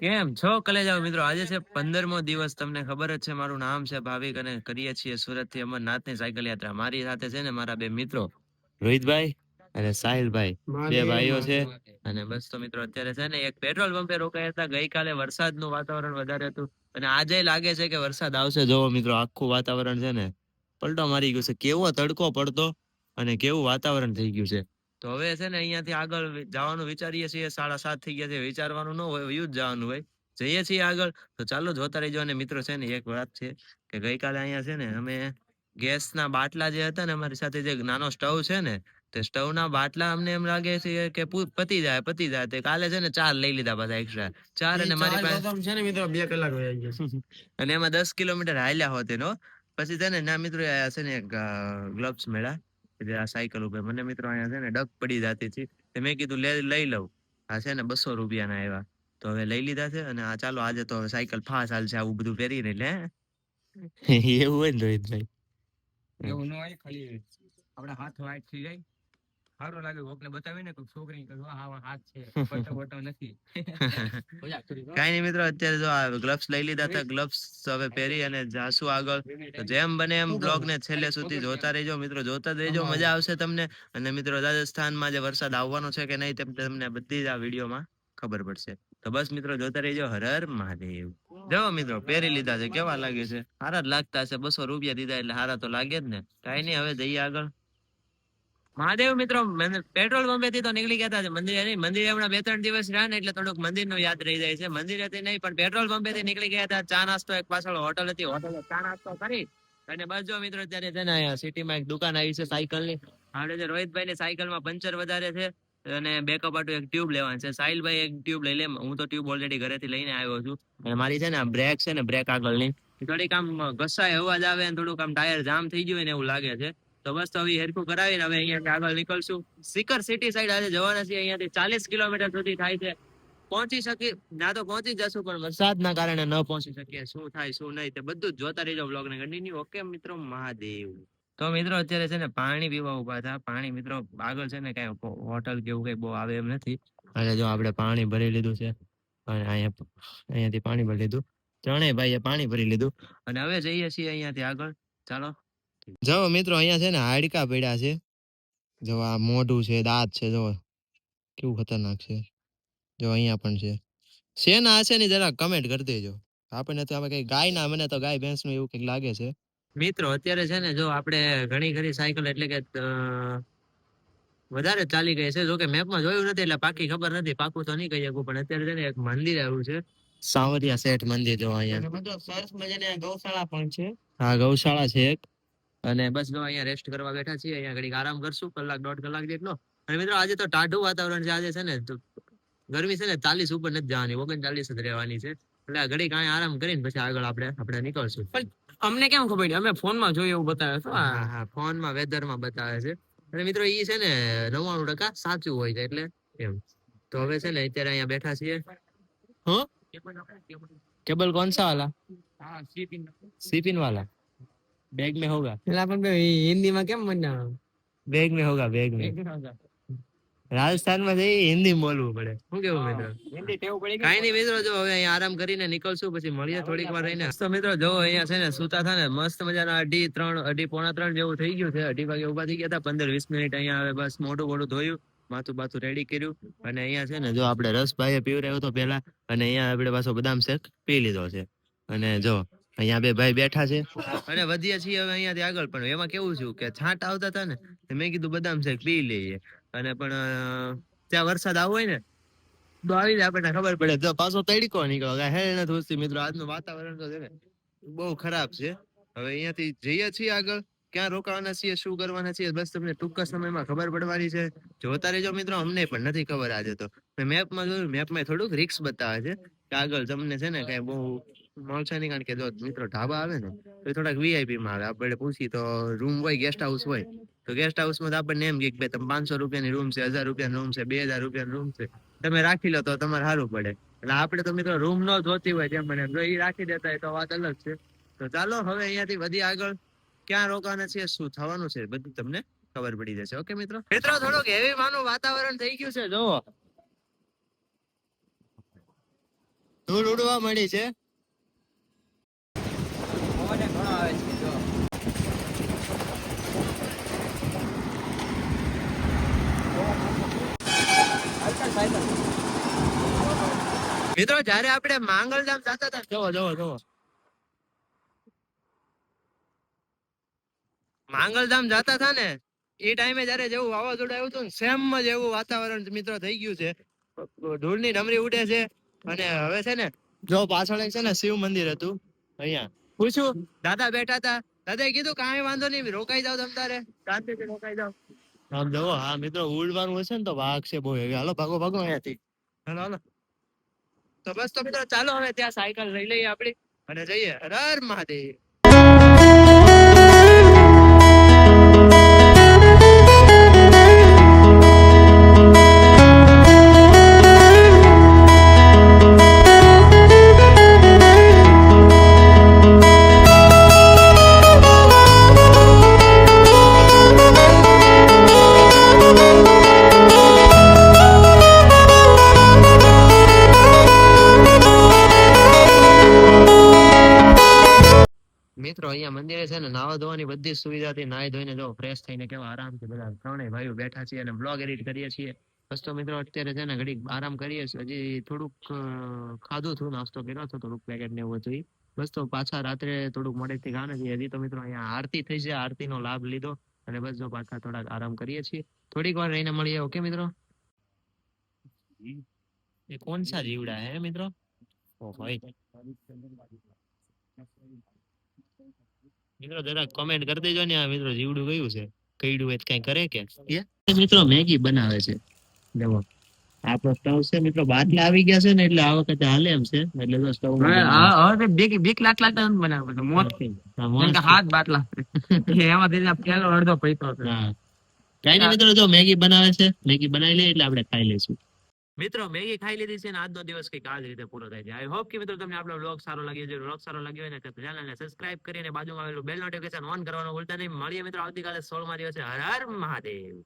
કેમ? છો કલેજાઓ મિત્રો? આજે છે પંદરમો દિવસ. તમને ખબર જ છે મારું નામ છે ભાવિક અને કરીએ છીએ સુરતથી અમરનાથની સાયકલ યાત્રા. મારી સાથે છે ને મારા બે મિત્રો. રોહિતભાઈ અને સાહિલભાઈ. બે ભાઈઓ છે. અને બસ તો મિત્રો અત્યારે છે ને એક પેટ્રોલ પંપે રોકાયા હતા. ગઈકાલે વરસાદનું વાતાવરણ વધારે હતું. અને આજે લાગે છે કે વરસાદ આવશે. જોવો મિત્રો આખું વાતાવરણ છે ને પલટો મારી ગયું છે. કેવો તડકો પડતો અને કેવું વાતાવરણ થઈ ગયું છે. તો હવે છે ને અહીંયાથી આગળ જવાનું વિચારીએ છીએ સાડા સાત થઈ ગયા છે વિચારવાનું ન હોય યુદ્ધ જવાનું હોય. જઈએ છીએ આગળ. તો ચાલો જોતા રહીજો અને મિત્રો છે ને એક વાત છે કે ગઈકાલે અહીંયા છે ને અમે ગેસના બાટલા જે હતા ને અમારી સાથે જે નાનો સ્ટવ છે ને તે સ્ટવના બાટલા અમને એમ લાગે છે કે પતી જાય પતી જાય. તે કાલે છે ને ચાર લઈ લીધા પાછા એક્સ્ટ્રા ચાર અને મારી પાસે છે ને મિત્રો બે કલાક અને એમાં દસ કિલોમીટર હાલ્યા હોતે નો પછી છે ને ના મિત્રો આયા છે ને ગ્લવ્સ મેળા કે આ સાયકલ ઉપર. મને મિત્રો અહીંયા છે ને ડગ પડી જતી હતી. તે મેં કીધું લે લઈ લઉં. આ છે ને બસો રૂપિયાના આવ્યા. તો હવે લઈ લીધા છે અને આ ચાલો આજે તો સાયકલ ફાસ હાલશે આવું બધું પહેરીને એટલે એવું હોય ને રોહિતભાઈ. એવું ન હોય ખાલી આપડા હાથ વાઈટ થઈ જાય. સારું લાગે કોકને બતાવીને કોઈ છોકરી કે આવા હાથ છે. ફોટો બટો નથી. કઈ નહીં મિત્રો અત્યારે જો આ ગ્લવ્સ લઈ લીધા હતા ગ્લવ્સ હવે પહેરી અને જાસુ આગળ. તો જેમ બને એમ બ્લોગ ને છેલ્લે સુધી જોતા રહેજો મિત્રો જોતા જ રહેજો મજા આવશે તમને. અને મિત્રો રાજસ્થાનમાં જે વરસાદ આવવાનો છે કે નહીં તેમ તમને બધી જ આ વિડીયોમાં ખબર પડશે. તો બસ મિત્રો જોતા રહેજો. હર હર મહાદેવ. જો મિત્રો પહેરી લીધા છે. કેવા લાગે છે? સારા જ લાગતા છે બસો રૂપિયા દીધા એટલે સારા તો લાગે જ ને. કઈ નહીં હવે જઈએ આગળ. મહાદેવ મિત્રો પેટ્રોલ પંપે થી તો નીકળી ગયા હતા, મંદિરે નહીં, મંદિરે હમણાં બે ત્રણ દિવસ રહ્યા ને એટલે થોડુંક મંદિરનું યાદ રહી જાય છે. મંદિરે થી નહીં, પણ પેટ્રોલ પંપે થી નીકળી ગયા હતા, ચા નાસ્તો એક પાછળ, હોટલ હતી, હોટલ ચા નાસ્તો કરી અને બસ જો મિત્રો, અત્યારે છે ને સિટીમાં એક દુકાન આવી છે સાયકલની આપણે જે રોહિતભાઈ ની સાયકલમાં પંચર વધારે છે અને બેકઅપ આટું એક ટ્યુબ લેવાનું છે. સાહિલભાઈ એક ટ્યુબ લઈ લે, હું તો ટ્યુબ ઓલરેડી ઘરેથી લઈને આવ્યો છું. અને મારી છે ને બ્રેક છે ને બ્રેક આગળની. થોડીક આમ ઘસાય, અવાજ આવે અને થોડુંક આમ ટાયર જામ થઈ ગયું ને એવું લાગે છે. તો બસ તો હવે હેરખું કરાવીને હવે અહીંયાથી આગળ નીકળશું. સિકર સિટી સાઈડ આજે જવાના છીએ, અહીંયાથી ચાલીસ કિલોમીટર સુધી થાય છે. પહોંચી શકી ના તો પહોંચી જશું, પણ વરસાદના કારણે ન પહોંચી શકીએ. શું થાય, શું નહીં તે બધું જોતા રહીજો બ્લોગ ને કન્ટિન્યુ ઓકે મિત્રો, મહાદેવ. તો મિત્રો, અત્યારે છે ને પાણી પીવા ઊભા હતા પાણી મિત્રો, આગળ છે ને કઈ હોટલ કે એવું કઈ બહુ આવે એમ નથી. અને જો આપણે પાણી ભરી લીધું છે, અને અહીંયા, અહીંયાથી પાણી ભરી લીધું. ત્રણેય ભાઈએ પાણી ભરી લીધું. અને હવે જઈએ છીએ અહીંયાથી આગળ. ચાલો. જો મિત્રો અહીંયા છે ને હાડકા પડ્યા છે. જો આ મોઢું છે દાંત છે જો કેવું ખતરનાક છે. જો અહીંયા પણ છે. શેના હશે ને જરા કમેન્ટ કરી દેજો. આપણને તો આમાં કઈ ગાય ના મને તો ગાય ભેંસનું એવું કંઈક લાગે છે. મિત્રો અત્યારે છે ને જો આપણે ઘણી ઘણી સાયકલ એટલે કે વધારે ચાલી ગઈ છે. જો કે મેપમાં જોયું નથી એટલે પાકી ખબર નથી. પાકું તો નહીં કહી શકું પણ અત્યારે છે ને એક મંદિર આવ્યું છે. સાવરિયા શેઠ મંદિર જો અહીંયા. સરસ મજાની ગૌશાળા પણ છે. હા ગૌશાળા છે એક. અને બસ જો અહીંયા રેસ્ટ કરવા બેઠા છીએ અહીંયા ઘડીક આરામ કરશું કલાક દોઢ કલાક જેટલો. અને મિત્રો આજે તો ટાઢું વાતાવરણ છે આજે છે ને ગરમી છે ને ચાલીસ ઉપર નથી જવાની ઓગણચાલીસ જ રહેવાની છે. એટલે આ ઘડીક અહીંયા આરામ કરીને પછી આગળ આપણે આપણે નીકળશું. પણ અમને કેમ ખબર અમે ફોનમાં જોઈએ એવું બતાવે છે હા. હા ફોનમાં વેધરમાં બતાવે છે. અને મિત્રો એ છે ને નવ્વાણું ટકા સાચું હોય છે એટલે એમ. તો હવે છે ને અત્યારે અહીંયા બેઠા છીએ. હા? કેબલ કોન્સા સા વાલા? હા સીપિન સીપિન વાલા. बैग में होगा પેલા પણ હિન્દી માં કેમ મજા बैग में होगा बैग में રાજસ્થાન માં જઈ હિન્દી બોલવું પડે શું કેવું મિત્રો હિન્દી ટેવ પડી કાઈ નહીં મિત્રો જો હવે અહીંયા આરામ કરીને નીકળશું પછી મળીએ થોડીક વાર રહીને તો મિત્રો જો અહીંયા છે ને સુતા હતા ને મસ્ત મજાના અઢી ત્રણ અઢી પોણા ત્રણ જેવું થઈ ગયું છે અઢી વાગે ઉભા થઈ ગયા હતા પંદર વીસ મિનિટ અહીંયા હવે બસ મોઢું મોઢું ધોયું માથું બાથું રેડી કર્યું અને અહીંયા છે ને જો આપણે રસ ભાઈએ પીવરાયો હતો પેલા અને અહીંયા આપણે પાછો બદામ શેક પી લીધો છે અને જો અહીંયા બે ભાઈ બેઠા છે. અને વધીએ છીએ હવે અહીંયાથી આગળ, પણ એમાં કેવું છું કે છાંટ આવતા હતા ને મેં કીધું બદામ શેક પી લઈએ. અને પણ ત્યાં વરસાદ આવો હોય ને, તો આવી જાય આપણને ખબર પડે તો પાછો તડકો નીકળો હેલ નથી ઉઠતી મિત્રો, આજનું વાતાવરણ તો છે ને, બહુ ખરાબ છે. હવે અહીંયાથી જઈએ છીએ આગળ. ક્યાં રોકાવાના છીએ, શું કરવાના છીએ, બસ તમને ટૂંકા સમયમાં ખબર પડવાની છે. જોતા રહેજો મિત્રો, અમને પણ નથી ખબર આજે તો. મેં મેપમાં જોયું મેપમાં થોડુંક રિક્સ બતાવે છે કે આગળ તમને છે ને કઈ બહુ મળશે નહીં કારણ કે જો મિત્રો ઢાબા આવે ને તો એ થોડાક વીઆઈપી માં આવે. આપણે પૂછી તો રૂમ હોય ગેસ્ટ હાઉસ હોય. તો ગેસ્ટ હાઉસમાં તો આપણને એમ કે ભાઈ તમે પાંચસો રૂપિયાની રૂમ છે હજાર રૂપિયાની રૂમ છે બે હજાર રૂપિયાની રૂમ છે. તમે રાખી લો તો તમારે સારું પડે. એટલે આપણે તો મિત્રો રૂમ ન જોતી હોય જેમ મને જો એ રાખી દેતા હોય તો વાત અલગ છે. તો ચાલો હવે અહીંયાથી વધી આગળ. ક્યાં રોકાવાના છે શું થવાનું છે? બધું તમને ખબર પડી જશે. ઓકે મિત્રો? મિત્રો થોડુંક હેવી માનું વાતાવરણ થઈ ગયું છે જોવો ધૂળ ઉડવા મળી છે પવન એ ઘણો આવે છે જો હાલતા સાયકલ મિત્રો જયારે આપણે માંગલધામ જતા હતા જોવો જોવો જોવો માંગલધામ જતા હતા ને એ ટાઈમે જયારે જેવું વાવાઝોડું આવ્યું હતું ને સેમ જ એવું વાતાવરણ મિત્રો થઈ ગયું છે. ધૂળની ડમરી ઉડે છે અને હવે છે ને જો પાછળ એક છે ને શિવ મંદિર હતું અહીંયા. પૂછ્યું દાદા બેઠા હતા. દાદા કીધું કાંઈ વાંધો નહીં રોકાઈ જાવ તમ તારે. શાંતિથી રોકાઈ જાવ આમ જોવો હા મિત્રો ઉડવાનું હશે ને તો વાઘ છે બહુ heavy. હાલો ભાગો ભાગો અહીંયાથી. હાલો હાલો. તો બસ તો મિત્રો ચાલો હવે ત્યાં સાયકલ લઈ લઈએ આપણી અને જઈએ હર મહાદેવ. મિત્રો અહીંયા મંદિરે છે ને નાવા ધોવાની બધી સુવિધા સુવિધાથી નાહી ધોઈને જો ફ્રેશ થઈને કેવા આરામથી બધા ત્રણેય ભાઈઓ બેઠા છીએ અને બ્લોગ એડિટ કરીએ છીએ. બસ તો મિત્રો અત્યારે છે ને ઘડીક આરામ કરીએ છીએ. હજી થોડુંક ખાધું હતું નાસ્તો કર્યો હતો, થોડુંક પેકેટ ને એવું હતું બસ તો પાછા રાત્રે થોડુંક મોડેથી ખાને છીએ. હજી તો મિત્રો અહીંયા આરતી થઈ છે. આરતીનો લાભ લીધો અને બસ જો પાછા થોડાક આરામ કરીએ છીએ. થોડીક વાર રહીને મળીએ, ઓકે મિત્રો? એ કોણ સા જીવડા હે મિત્રો? ઓ ભાઈ મિત્રો જરા કોમેન્ટ કરી દેજો ને આ મિત્રો જીવડું ગયું છે? કઈડું હોય તો કઈ કરે કે? મિત્રો મેગી બનાવે છે. જવો આપણો સ્ટવ છે મિત્રો બાટલા આવી ગયા છે ને એટલે આ વખતે હાલે એમ છે. એટલે તો સ્ટવ હવે બીક બીક લાખ લાખ બનાવે તો મોત થઈ હાથ બાટલા. એમાં તેને પેલો અડધો પૈસો છે. કઈ નહીં મિત્રો જો મેગી બનાવે છે મેગી બનાવી લે એટલે આપણે ખાઈ લઈશું. મિત્રો, મેગી ખાઈ લીધી છે ને આજનો દિવસ કંઈક આ જ રીતે પૂરો થાય છે. આઈ હોપ કે મિત્રો તમને આપણો બ્લોગ સારો લાગ્યો છે. બ્લોગ સારો લાગ્યો હોય ને ચેનલને સબસ્ક્રાઇબ કરીને બાજુમાં આવેલું બેલ નોટિફિકેશન ઓન કરવાનું ભૂલતા નહીં. મળીએ મિત્રો, આવતીકાલે 16 માં દિવસે. હર હર મહાદેવ.